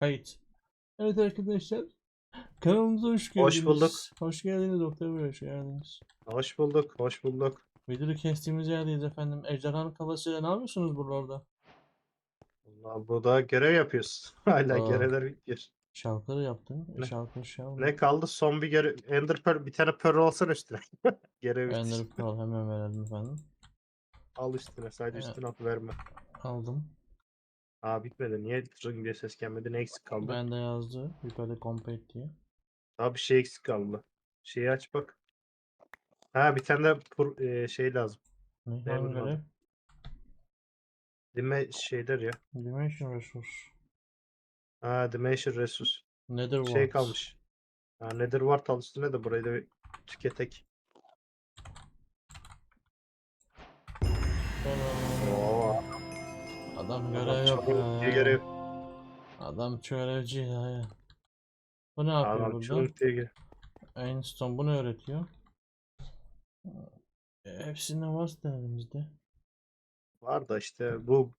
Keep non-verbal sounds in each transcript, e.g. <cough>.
Kayıt. Evet arkadaşlar. Kanalımıza hoş geldiniz. Hoş bulduk. Hoş geldiniz doktor bey hoş geldiniz. Hoş bulduk, hoş bulduk. Videoyu kestiğimiz yerdeyiz efendim. Ejderhanın kafasıyla ne yapıyorsunuz buralarda? Vallahi bu da görev yapıyoruz. <laughs> Hala Aa. görevler bitmiyor. Şalkırı yaptın. Ne? Şalkır şalkır. Ne kaldı? Son bir görev. Ender Pearl, bir tane Pearl alsana üstüne. <laughs> görev bitti. Ender Pearl hemen verelim efendim. Al üstüne, sadece Evet. üstüne at verme. Aldım. Aa bitmedi. Niye ring diye ses gelmedi? Ne eksik kaldı? Ben de yazdı. Yukarıda complete diye. Daha bir şey eksik kaldı. Şeyi aç bak. Ha bir tane de pur- e, şey lazım. Ne? Ne Hangi bunun adı? görev? Dime şeyler ya. Dimension Resource. Ha Dimension Resource. Nether Şey Wart. kalmış. Ha Nether Wart al üstüne de burayı da bir tüketek. Oo, Adam görev yapıyor ya. görev. Adam çörevci ya. Bu ne yapıyor Adam burada? diye. Einstein bunu öğretiyor. E, hepsinde var elimizde. Var da işte bu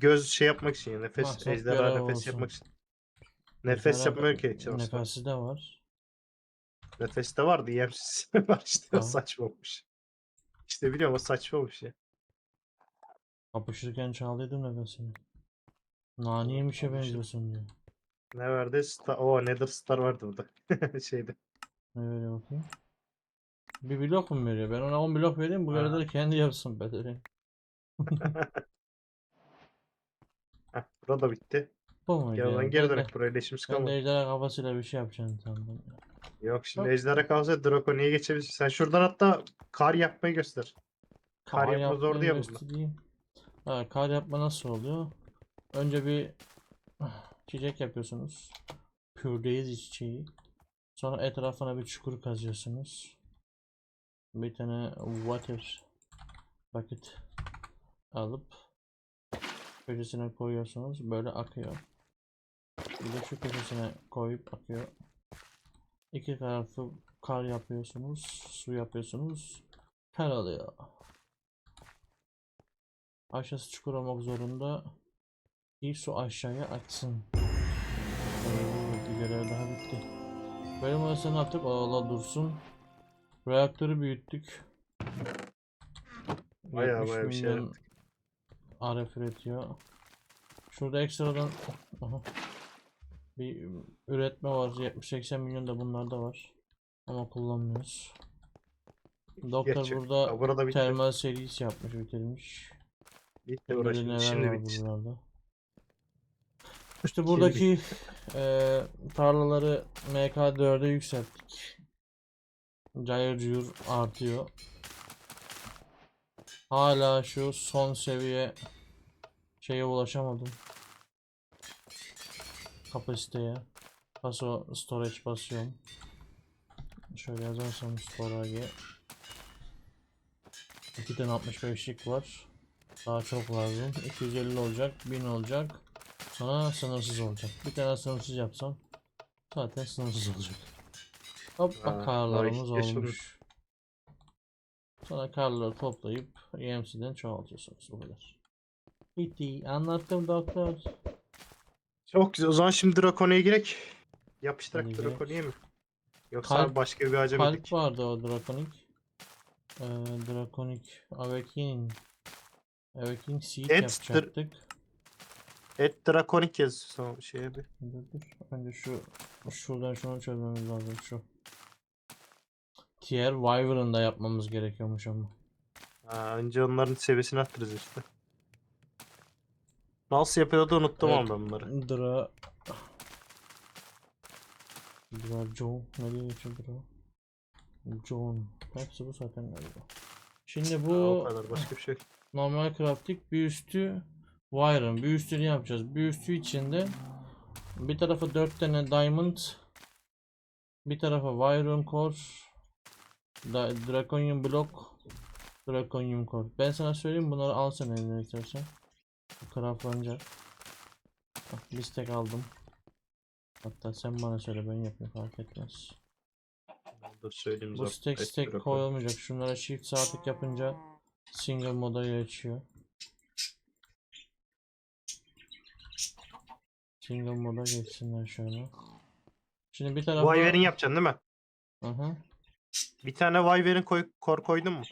göz şey yapmak için ya, nefes Maksat ejderha nefes olsun. yapmak için. Nefes Mesela yapmıyor ki hiç aslında. Nefesi de var. Nefes de vardı yemsiz <laughs> var işte Tamam. saçma olmuş. İşte biliyorum o saçma olmuş ya. Kapışırken çaldıydım nefesini. Nani yemişe benziyorsun diyor. Ne verdi? Star, o Nether Star vardı burada. <laughs> Şeyde. Ne veriyor bakayım? Bir blok mu veriyor? Ben ona 10 blok vereyim. Bu görevleri kendi yapsın bedeli. Heh, <laughs> burada bitti. Bu Gel ya? lan geri dönek buraya leşimiz Ben de kalmadı. ejderha kafasıyla bir şey yapacağım sandım. Yok şimdi Yok. ejderha kalsa Draconia'ya geçebilirsin. Sen şuradan hatta kar yapmayı göster. Kar yapma zor yapmayı bunda. göstereyim. Ha, kar yapma nasıl oluyor? Önce bir çiçek yapıyorsunuz. Pürdeyiz çiçeği. Sonra etrafına bir çukur kazıyorsunuz. Bir tane water bucket alıp köşesine koyuyorsunuz. Böyle akıyor. Bir de şu köşesine koyup akıyor. İki tarafı kar yapıyorsunuz. Su yapıyorsunuz. Kar alıyor. Aşağısı çukur olmak zorunda. İyi su aşağıya aksın. Oo, bir görev daha bitti. Bölüm arasında ne yaptık? Allah dursun. Reaktörü büyüttük. Bayağı 70 bayağı bir şey milyon RF üretiyor. Şurada ekstradan Aha. bir üretme var. 70-80 milyon da bunlarda var. Ama kullanmıyoruz. Doktor Gerçek. burada termal serisi yapmış, bitirmiş. Bitti uğraşın. Şimdi bitti. buralarda. İşte buradaki eee tarlaları MK4'e yükselttik. Cayır cuyur artıyor. Hala şu son seviye şeye ulaşamadım. Kapasiteye. Paso storage basıyorum. Şöyle yazarsam storage. 2 tane 65'lik var. Daha çok lazım. 250 olacak, 1000 olacak. Sonra sınırsız olacak. Bir tane sınırsız yapsam zaten sınırsız olacak. Hop bak karlarımız olmuş. Sonra karları toplayıp EMC'den çoğaltıyorsunuz bu kadar. Bitti. Anlattım doktor. Çok güzel. O zaman şimdi Draconia'ya girek. Yapıştırak Hadi. Draconia'ya mı? Yoksa Kalp- başka bir mı Kalp vardı o drakonik. Ee, drakonik Awakening. Awakening Seed Et, yapacaktık. Et Draconic yazıyorsun şeye bir. Dur dur. Önce şu şuradan şunu çözmemiz lazım şu. Tier Wyvern'da yapmamız gerekiyormuş ama. Ha, önce onların seviyesini arttırırız işte. Nasıl yapıyordu unuttum Evet. ama ben bunları. Dra Dra Joe ne diye geçiyor Dra? John. Hepsi bu zaten galiba. Şimdi Ha, bu o kadar başka bir şey. yok. Normal crafting bir üstü Wyvern. Bir üstünü yapacağız. Bir üstü içinde bir tarafa 4 tane diamond bir tarafa Wyvern core da Draconium block Draconium core. Ben sana söyleyeyim bunları al sen eline istersen. Craftlanacak. Stack aldım. Hatta sen bana söyle ben yapayım fark etmez. Bu stack stack koyulmayacak. Şunlara shift sağ tık yapınca single moda açıyor. Single moda geçsinler şöyle. Şimdi bir tarafa... Wyvern yapacaksın değil mi? Hı hı. Bir tane Wyvern koy, kor koydun mu?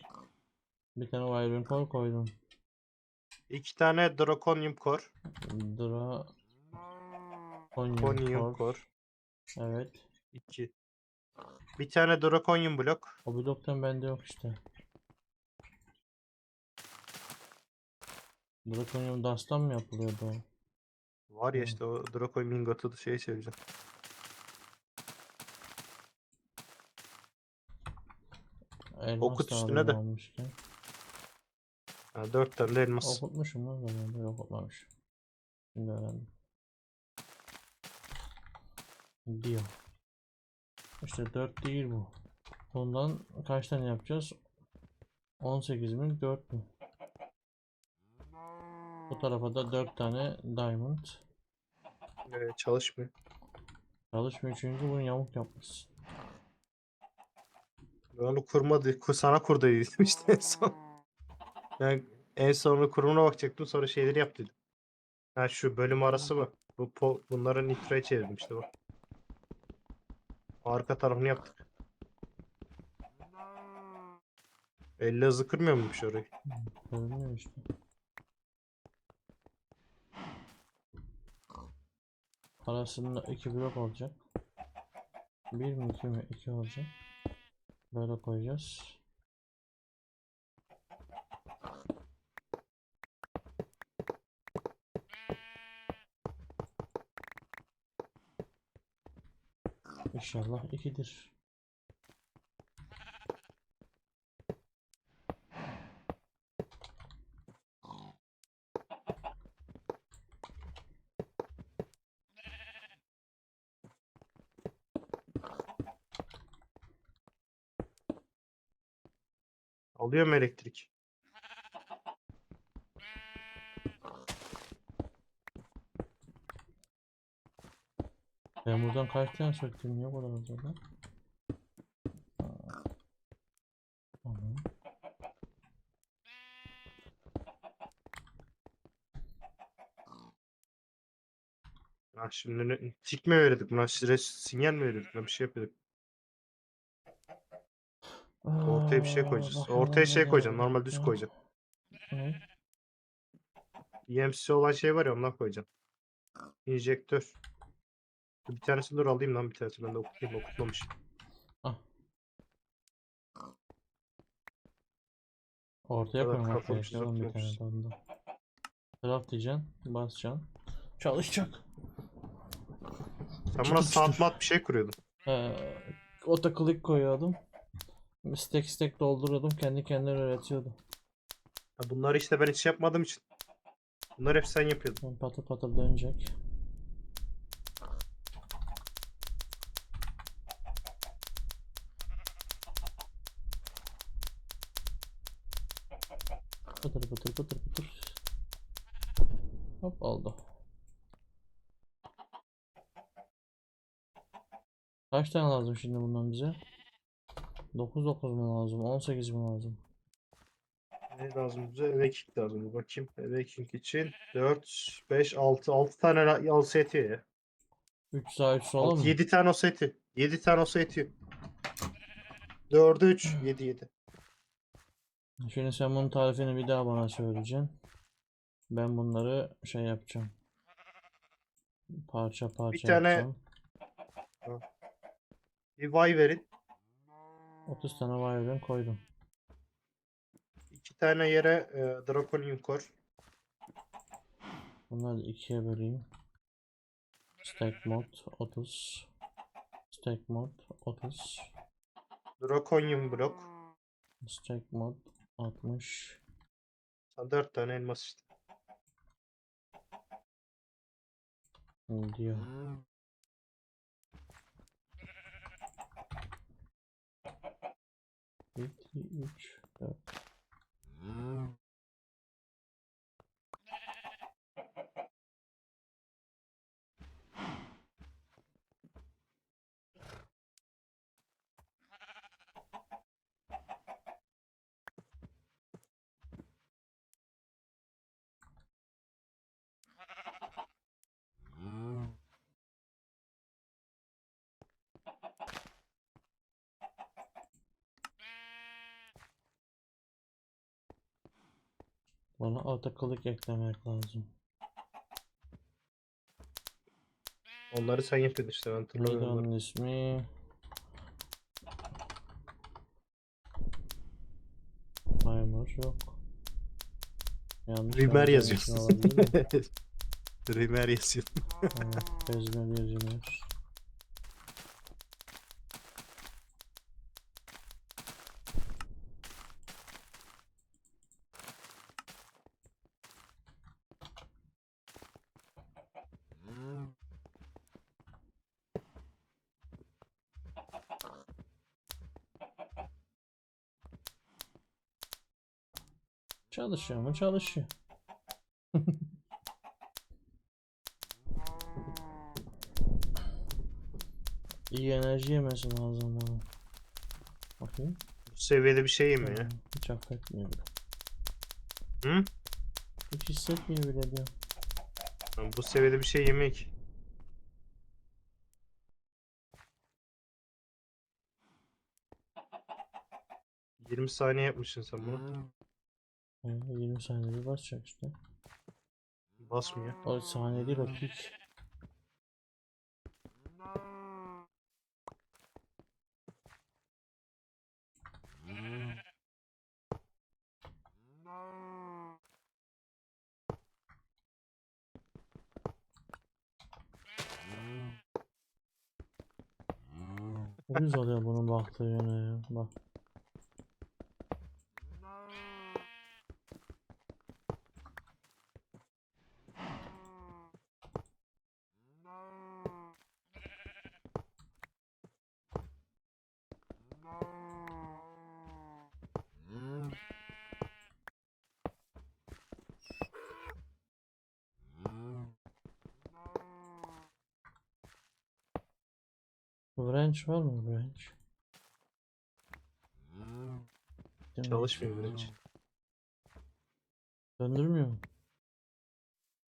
Bir tane Wyvern core koydum. İki tane Draconium Core. Dra... Conium Conium core. Core. Evet. İki. Bir tane Draconium blok. O bloktan bende yok işte. Draconium Dust'tan mı yapılıyordu o? Var ya işte o Draconium Ingot'u da şeye çevireceğim. Elmas Okut da üstüne de. almışken. Ha, dört tane de elmas. Okutmuşum lan ben de yok okutmamış. Şimdi öğrendim. Diyor. İşte 4 değil bu. Bundan kaç tane yapacağız? 18 mi? 4 mü? Bu tarafa da 4 tane diamond. Ee, çalışmıyor. Çalışmıyor çünkü bunu yamuk yapmışsın. Ben onu kurmadı. ku- Sana kur dediydim <laughs> işte en son. Ben en sonra kurumuna bakacaktım sonra şeyleri yap dedim. Ha şu bölüm arası mı? Bu po bunları nitroya çevirdim işte bak. Arka tarafını yaptık. 50 hızlı kırmıyor muymuş orayı? Görünüyor işte. Arasında 2 blok olacak. 1 mi 2 mi? 2 olacak. Böyle koyacağız. İnşallah 2'dir. Alıyorum elektrik. Ben buradan kaç tane söktüm? O kadar az oldu? Aa. Tamam. Ha şimdi ne, tik mi verirdik buna? Res, sinyal mi verirdik? buna? Bir şey yapıyorduk. Ortaya bir şey koyacağız. Ortaya şey geldi. Normal düz. Ne? EMC olan şey var ya ondan koyacaksın. Enjektör. Bir tanesini dur alayım lan bir tanesini ben de okutayım okutmamış. Ah. Ortaya kadar kafamışız, oğlum bir tane de onda. Craft diyeceksin, basacaksın. Çalışacak. Sen Çıtır buna çıtır. mat bir şey kuruyordun. Ee, autoclick koyuyordum. Stack stack dolduruyordum. Kendi kendine üretiyordu. Ha, bunları işte ben hiç yapmadığım için. Bunları hep sen yapıyordun. Yani patır patır dönecek. Patır patır patır patır. Hop oldu. Kaç tane lazım şimdi bundan bize? 9 9 mu lazım? 18 mi lazım? Ne lazım bize? Eveking lazım. Bir bakayım. Eveking için 4, 5, 6. 6 tane yetiyor ya. 3 sağ 3 sola mı? 7 tane olsa yetiyor. 7 tane olsa yetiyor. 4'e 3. 7 7. Şimdi sen bunun tarifini bir daha bana söyleyeceksin. Ben bunları şey yapacağım. Parça parça tane- yapacağım. Bir vay verin. 30 tane Wyvern koydum. İki tane yere e, Dracolin kor. Bunları da ikiye böleyim. Stack mod 30. Stack mod 30. Draconium blok. Stack mod 60. 4 tane elmas işte. Diyor. Hmm. 2, 3. Evet. Bana otokalık eklemek lazım. Onları sen yapıyordun işte ben Neydi hatırlamıyorum. onun ismi? Timer yok. Yanlış Rimer yazıyorsun. Rimer yazıyor. Evet, Bezme bir Rimer. Çalışıyor mu? Çalışıyor. <laughs> İyi enerji yemesi lazım bana. Bakayım. Bu seviyede bir şey yemiyor ya. Hiç affetmiyor bile. Hı? Hiç hissetmiyor bile diyor. Lan Bu seviyede bir şey ki. ...20 saniye yapmışsın sen bunu. Ee, 20 saniyede basacak işte. Basmıyor. O saniye değil o pik. Uyuz oluyor bunun baktığı yöne ya. Bak. Wrench var mı? Değil mi? Çalışmıyor hiç. Döndürmüyor mu?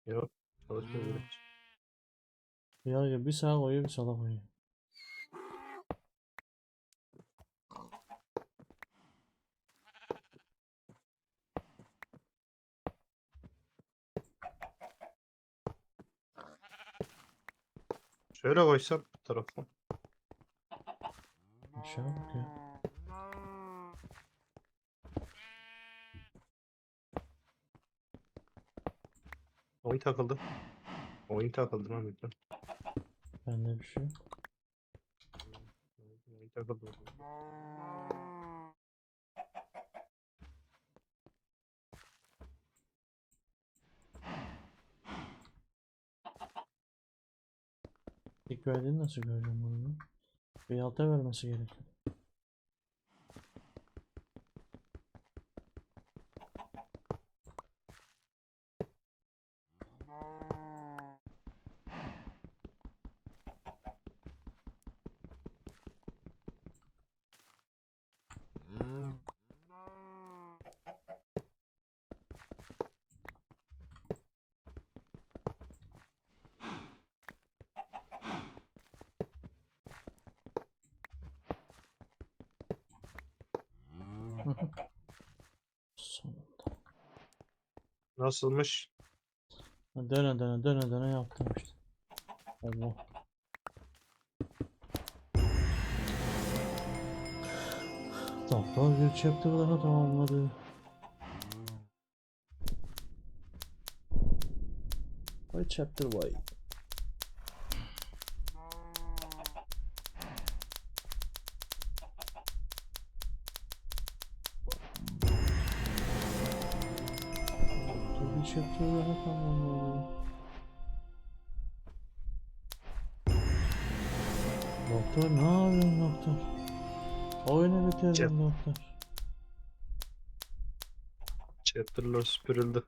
Yok. Çalışmıyor hiç. Ya ya bir sağa koyuyor bir sola koyuyor. Şöyle koysam bu tarafa. Aşağı bakıyor. Oyun takıldı. Oyun takıldı lan birden. Bende bir şey yok. Oyun takıldı. İlk verdiğini nasıl göreceğim bunu? Bir alta vermesi gerekiyor. Nasılmış? Döne döne döne döne yaptım işte. Allah. Doktor bir chapter daha tamamladı. Vay chapter vay. Doktor ne yapıyorsun doktor? Oyunu bitirdin Cep- doktor. Chapter'lar süpürüldü.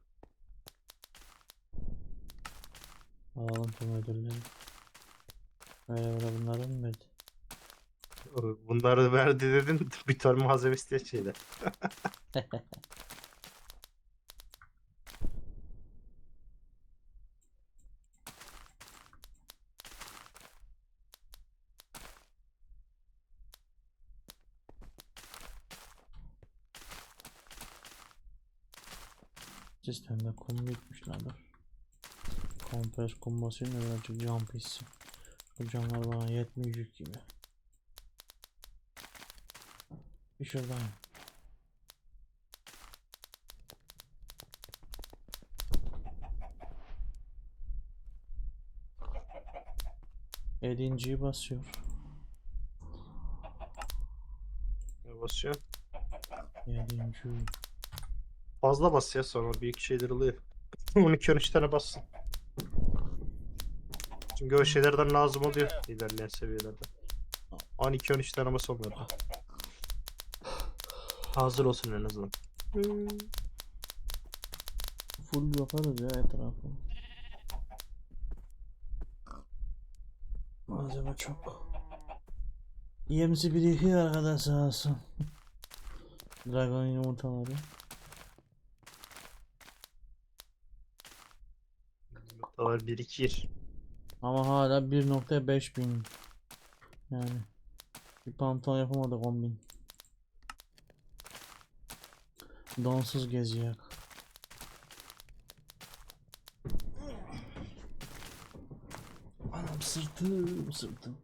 Alalım tüm ödülleri. Böyle böyle bunları mı verdi? Bunları verdi dedin. <laughs> Bir ton malzeme isteyen şeyler. <laughs> Basayım da birazcık cam pissin. Bu camlar bana yetmeyecek gibi. Bir şuradan. Edinciyi basıyor. Ne basıyor? Yedinci. Fazla bas ya sonra bir iki şeyler oluyor. <laughs> 12-13 tane bassın. Çünkü o şeylerden lazım oluyor ilerleyen seviyelerde. 12-13 tane bas onlarda. Hazır olsun en azından. Full yaparız ya etrafı. Malzeme çok. Birikiyor arkadaş sağ olsun. Dragon yumurtaları. Yumurtalar birikir. Ama hala 1.5 bin. Yani. Bir pantolon yapamadık 10 bin. Donsuz geziyor. Anam sırtım sırtım.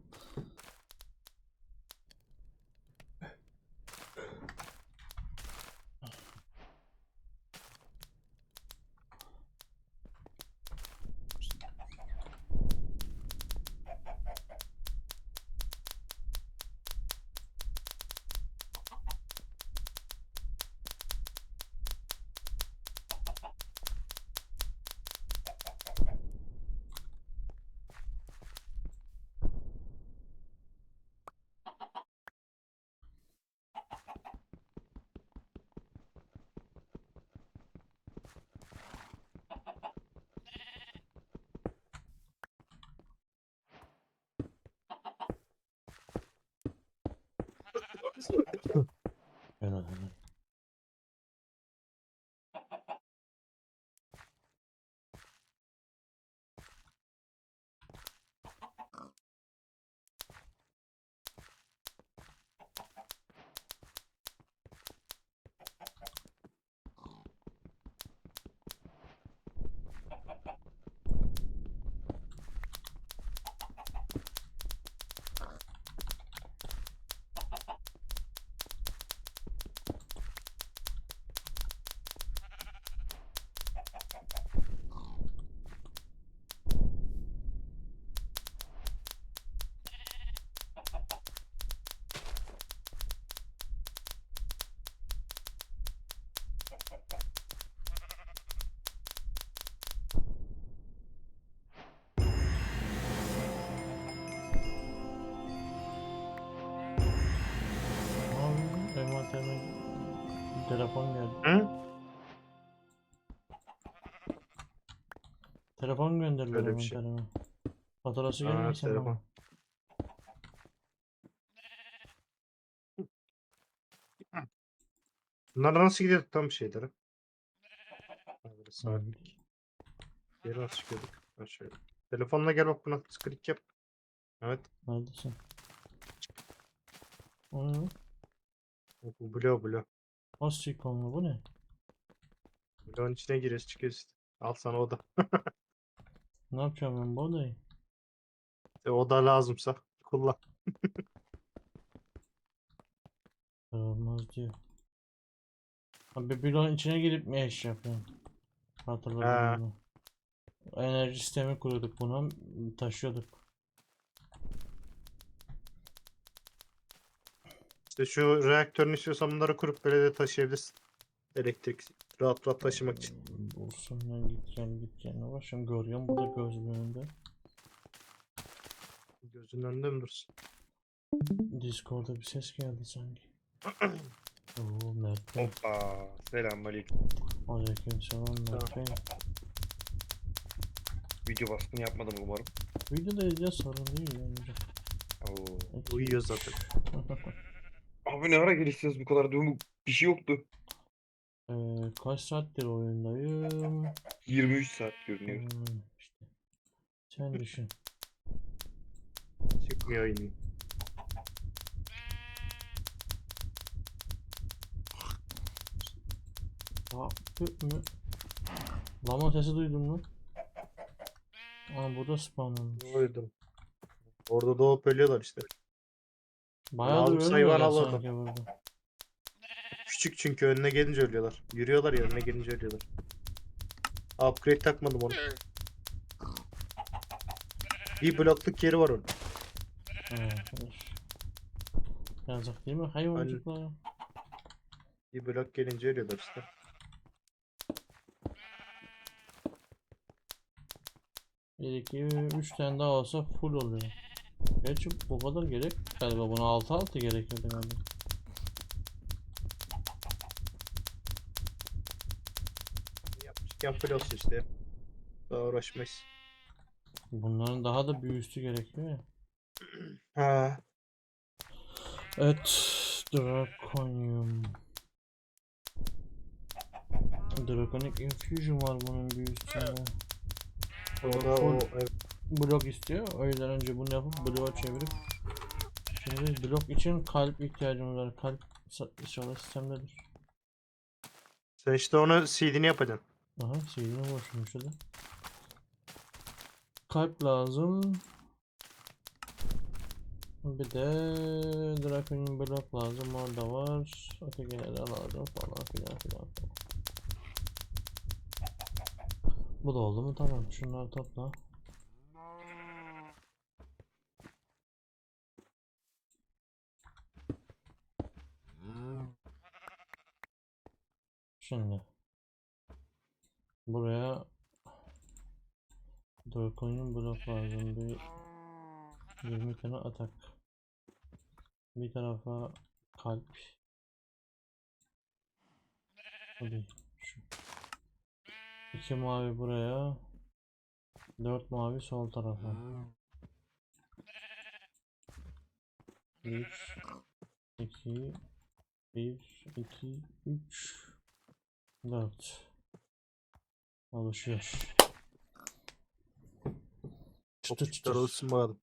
Ben adamım. Telefon gönderdiler Öyle bir şey. envanterime. Faturası Ha, gelmesin telefon. Bunlar nasıl gidiyor tam şeyleri? Ha, böyle sabit. Geri nasıl çıkıyorduk? Şöyle. Telefonla gel bak buna click yap. Evet. Neredesin? O ne? Bu blue blue. Nasıl çıkmıyor bu ne? Blue'un içine giriyoruz çıkıyoruz. Al sana o da. <laughs> Ne yapacağım ben bu odayı? E, o da lazımsa kullan. <laughs> Olmaz diyor. Abi bloğun içine girip mi eş yapıyorsun? Ha. Hatırladım bunu. Enerji sistemi kuruyorduk bunu taşıyorduk. İşte şu reaktörün istiyorsan bunları kurup böyle de taşıyabilirsin. Elektrik rahat rahat taşımak için. Git gel. Ne var şimdi görüyorum burada gözümün önünde. Gözünün önünde mi dursun? Discord'da bir ses geldi sanki. <clears throat> Oo Mert Bey. Hoppa. Selamünaleyküm. Aleykümselam Mert Bey. Video baskını yapmadım umarım. Videoda ya sorun değil bence. Oo. Uyuyor zaten. <laughs> Abi ne ara gelişeceğiz bu kadar? Dün bir şey yoktu. Eee kaç saattir oyundayım? 23 saat görünüyor. Hmm, işte. Sen düşün. Çıkmıyor oyunu. Hop mü? Lama sesi duydum lan. Aa burada spawn olmuş. Duydum. Orada doğup ölüyorlar işte. Bayağı da hayvan ölmüyorlar sanki burada. Küçük çünkü önüne gelince ölüyorlar. Yürüyorlar ya önüne gelince ölüyorlar. Upgrade takmadım onu. Bir blokluk yeri var onun. Yazık değil mi? Hayvancıklar. Bir blok gelince ölüyorlar işte. Bir, iki, üç tane daha olsa full oluyor. Gerçi bu kadar gerek galiba buna 6 6 gerekiyordu galiba. Olsun işte. Daha uğraşmayız. Bunların daha da bir üstü gerekiyor ya. Ha. Evet, Draconium. Draconic Infusion var bunun bir üstünde. O evet. Blok istiyor. O yüzden önce bunu yapıp bloğa çevirip Şimdi blok için kalp ihtiyacımız var. Kalp inşallah sistemdedir. Sen işte onu seed'ini yapacaksın. Aha CD'ne boşmuş da. Kalp lazım. Bir de Dracon'un blok lazım orada var. Ötekileri lazım falan filan filan. Bu da oldu mu? Tamam. Şunları topla. Şimdi buraya Dracon'un blok lazım. Bir 20 tane atak. Bir tarafa kalp. Hadi şu. İki mavi buraya. Dört mavi sol tarafa. Bir, iki, bir, iki, üç, dört. Oluşuyor. Çıtır Çıtır olsun bakalım.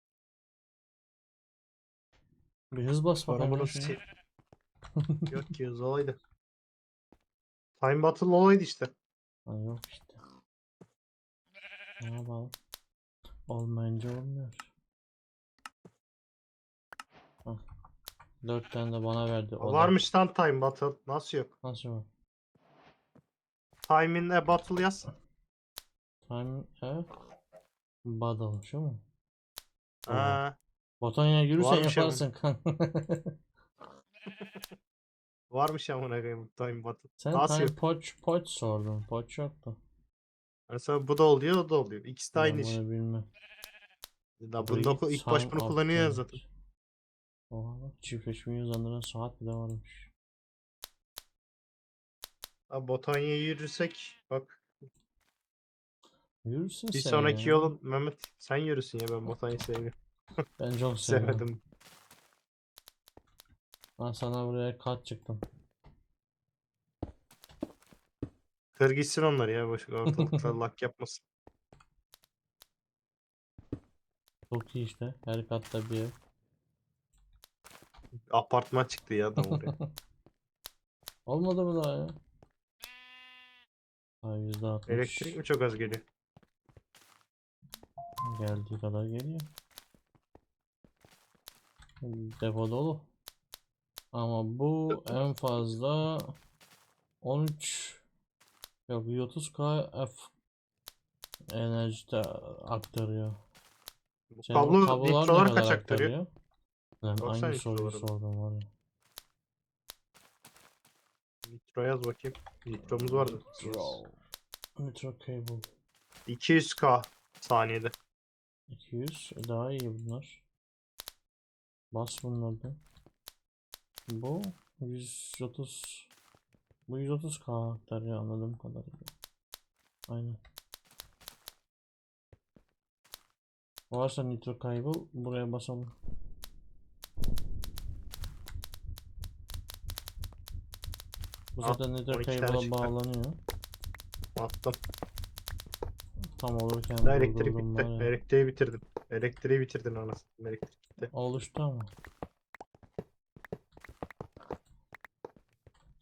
Bir hız bas bakalım. se- <laughs> Yok ki hız olaydı. Time Battle olaydı işte. Ha, yok işte. Ne yapalım? Olmayınca olmuyor. Hah. Dört tane de bana verdi. O Varmış lan Time Battle. Nasıl yok? Nasıl var? Time in a Battle yaz. Time e Battle şu mu? Ha. Botanya yürürsen Varmış ama. yaparsın <laughs> kan. Varmış amına koyayım Time Battle. Sen Nasıl yok? poç poç sordun. Poç yoktu. Mesela bu da oluyor o da oluyor. İkisi de aynı iş. bunu bilmem. Da bunda git, ku- ilk baş time bunu kullanıyor ya zaten. Oha bak çiftleşmeyi uzandıran saat bile varmış. Abi Botanya'ya yürürsek bak Yürürsün bir sen sonraki ya. yolun Mehmet sen yürüsün ya ben Botanya'yı sevmiyorum. <laughs> Ben çok seviyorum. Sevmedim. Ben sana buraya kat çıktım. Kır gitsin onları ya boş ortalıkta <laughs> lak yapmasın. Çok iyi işte. Her katta bir ev. Apartman çıktı ya adam oraya. <laughs> Olmadı mı daha ya? Ha yüzde altmış. Elektrik mi çok az geliyor? Geldiği kadar geliyor. Depo dolu. Ama bu en fazla 13 yok 130k F enerji de aktarıyor. Bu o kablo kablolar kaç aktarıyor? aktarıyor? Baksana aynı soruyu sordum var ya. Nitro yaz bakayım. Nitromuz vardı. Nitro. Nitro cable. 200k saniyede. 200 e, daha iyi bunlar. Bas bunlardan. Bu 130 bu 130 karakter anladığım kadarıyla. Aynen. Varsa nitro kaybı buraya basalım. Bu zaten nitro 12 tane cable'a çıktı. bağlanıyor. Attım. Tam olurken Elektrik durdurdum bitti. ya. Elektriği bitirdim. Elektriği bitirdin anasını. Elektrik bitti. Oluştu ama.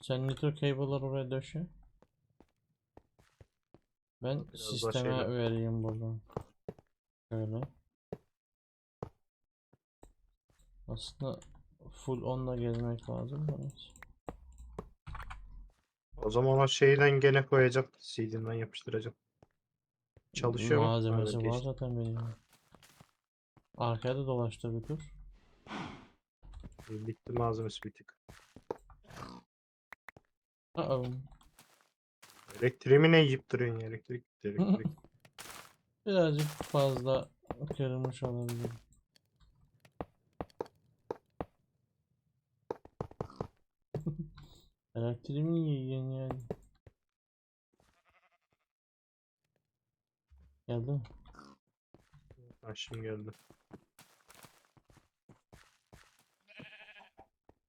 Sen nitro cable'ları oraya döşe. Ben Biraz daha sisteme şeyler. vereyim buradan. Şöyle. Aslında full onunla gezmek lazım. da neyse. O zaman o şeyden gene koyacağım. CD'den yapıştıracağım. Çalışıyor mu? Malzemesi var geçti. zaten benim. Arkaya da dolaştır bir tur. Bitti malzemesi bir tık. Aa, Elektriğimi ne yiyip duruyorsun ya? Elektrik gitti elektrik. <laughs> birazcık fazla kırılmış olabilir. Elektriğimi yiyen yani. Geldi mi? ha, şimdi geldi.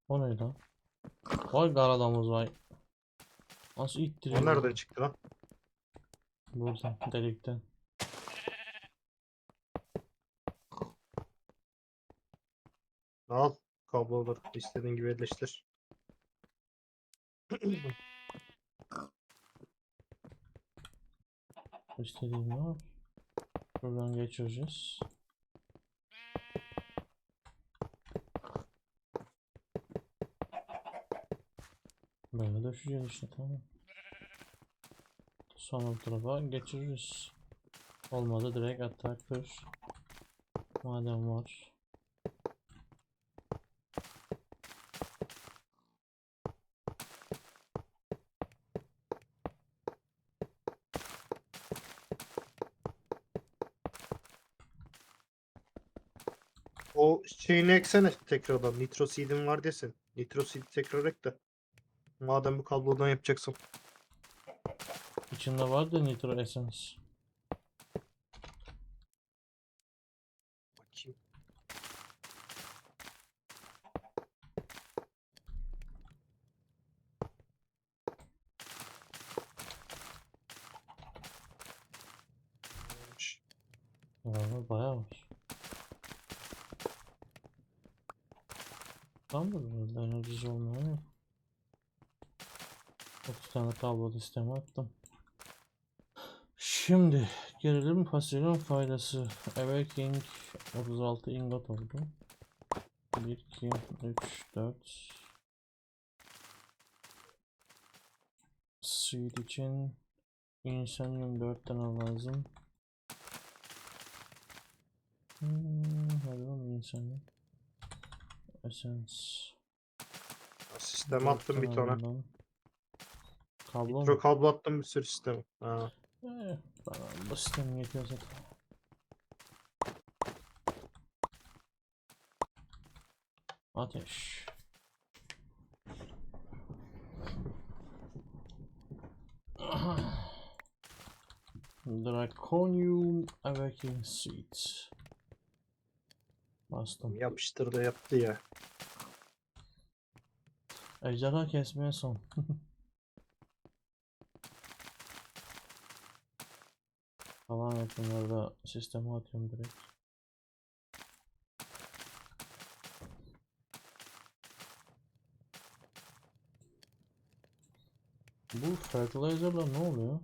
O ne lan? Vay karadamız vay. Nasıl ittiriyor? O nereden çıktı lan? Buradan delikten. Al. Kabloları istediğin gibi yerleştir. <clears throat> Ne var? Buradan geçireceğiz. Böyle döşeceğiz işte tamam. Bu tarafa geçiririz. Olmadı direkt atak kır. Madem var. O şeyini eksene tekrardan. Nitro seed'in var desin. Nitro seed tekrar ek de. Madem bu kablodan yapacaksın. İçinde vardı nitro essence. Bakayım. Varmış. Tam da böyle enerjisi olmayan yok. 30 tane kablo sistemi attım. Şimdi gerilim fasilin faydası. Awakening 36 ingot oldu. 1, 2, 3, 4 Seed için Insanium 4 tane lazım. Hmm, hadi oğlum Insanium. Essence. Sisteme dört attım bir tane. Kablo Nitro mu? kablo attım bir sürü sistem. Ha. Eh, bu sistem yetiyor zaten. Ateş. Draconium Awakening Seeds. Bastım. Yapıştır da yaptı ya. Ejderha kesmeye son. <laughs> Falan yakınlarda sisteme atıyorum direkt. Bu fertilizer'la ne oluyor?